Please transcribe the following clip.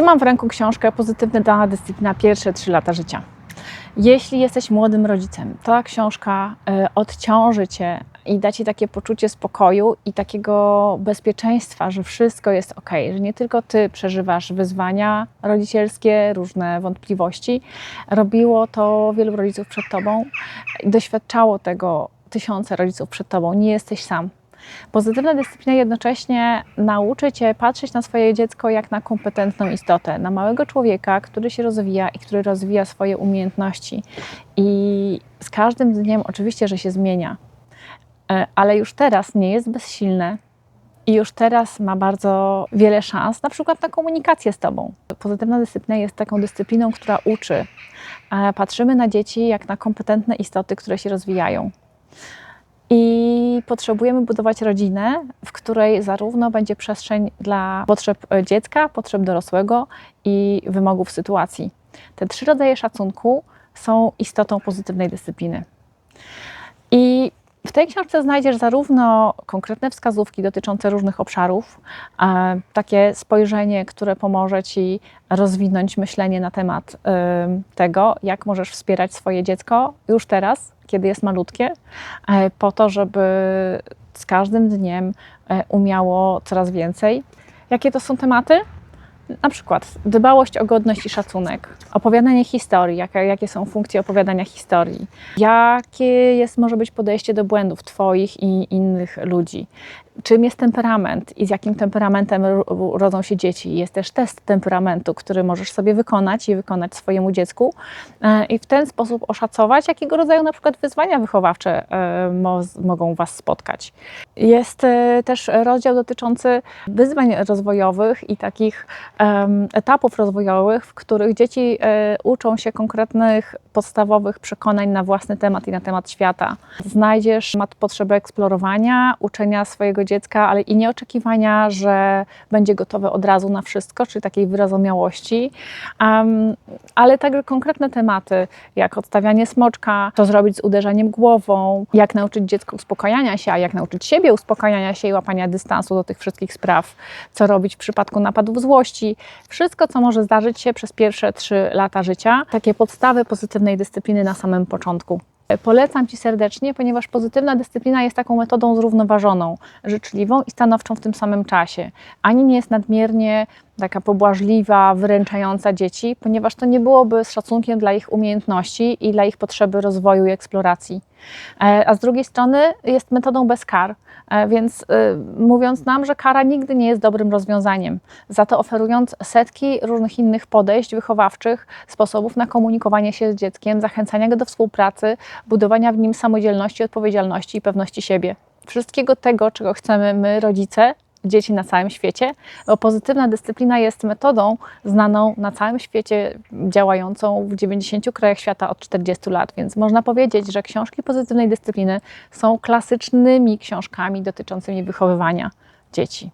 Trzymam w ręku książkę Pozytywna dana dyscyplina pierwsze trzy lata życia. Jeśli jesteś młodym rodzicem, ta książka e, odciąży cię i da ci takie poczucie spokoju i takiego bezpieczeństwa, że wszystko jest ok, że nie tylko ty przeżywasz wyzwania rodzicielskie, różne wątpliwości. Robiło to wielu rodziców przed tobą, doświadczało tego tysiące rodziców przed tobą. Nie jesteś sam. Pozytywna dyscyplina jednocześnie nauczy Cię patrzeć na swoje dziecko jak na kompetentną istotę, na małego człowieka, który się rozwija i który rozwija swoje umiejętności. I z każdym dniem oczywiście, że się zmienia, E, ale już teraz nie jest bezsilne i już teraz ma bardzo wiele szans, na przykład na komunikację z Tobą. Pozytywna dyscyplina jest taką dyscypliną, która uczy. E, Patrzymy na dzieci jak na kompetentne istoty, które się rozwijają. I potrzebujemy budować rodzinę, w której zarówno będzie przestrzeń dla potrzeb e, dziecka, potrzeb dorosłego i wymogów sytuacji. Te trzy rodzaje szacunku są istotą pozytywnej dyscypliny. I w tej książce znajdziesz zarówno konkretne wskazówki dotyczące różnych obszarów, e, takie spojrzenie, które pomoże Ci rozwinąć myślenie na temat e, tego, jak możesz wspierać swoje dziecko już teraz, kiedy jest malutkie, e, po to, żeby z każdym dniem umiało coraz więcej. Jakie to są tematy? Na przykład dbałość o godność i szacunek, opowiadanie historii, jakie, jakie są funkcje opowiadania historii, jakie jest, może być podejście do błędów Twoich i innych ludzi, czym jest temperament i z jakim temperamentem ro- rodzą się dzieci. Jest też test temperamentu, który możesz sobie wykonać i wykonać swojemu dziecku e, i w ten sposób oszacować, jakiego rodzaju na przykład wyzwania wychowawcze e, mo- mogą Was spotkać. Jest e, też rozdział dotyczący wyzwań rozwojowych i takich etapów rozwojowych, w których dzieci uczą się konkretnych podstawowych przekonań na własny temat i na temat świata. Znajdziesz potrzebę eksplorowania, uczenia swojego dziecka, ale i nieoczekiwania, że będzie gotowe od razu na wszystko, czyli takiej wyrozumiałości, Em, ale także konkretne tematy, jak odstawianie smoczka, co zrobić z uderzaniem głową, jak nauczyć dziecko uspokajania się, a jak nauczyć siebie uspokajania się i łapania dystansu do tych wszystkich spraw, co robić w przypadku napadów złości. Wszystko, co może zdarzyć się przez pierwsze trzy lata życia. Takie podstawy pozytywnej dyscypliny na samym początku. Polecam Ci serdecznie, ponieważ pozytywna dyscyplina jest taką metodą zrównoważoną, życzliwą i stanowczą w tym samym czasie. Ani nie jest nadmiernie taka pobłażliwa, wyręczająca dzieci, ponieważ to nie byłoby z szacunkiem dla ich umiejętności i dla ich potrzeby rozwoju i eksploracji. E, A z drugiej strony jest metodą bez kar, E, więc y, mówiąc nam, że kara nigdy nie jest dobrym rozwiązaniem. Za to oferując setki różnych innych podejść wychowawczych, sposobów na komunikowanie się z dzieckiem, zachęcania go do współpracy, budowania w nim samodzielności, odpowiedzialności i pewności siebie. Wszystkiego tego, czego chcemy my, rodzice, dzieci na całym świecie, bo pozytywna dyscyplina jest metodą znaną na całym świecie, działającą w 90 krajach świata od 40 lat, więc można powiedzieć, że książki pozytywnej dyscypliny są klasycznymi książkami dotyczącymi wychowywania dzieci.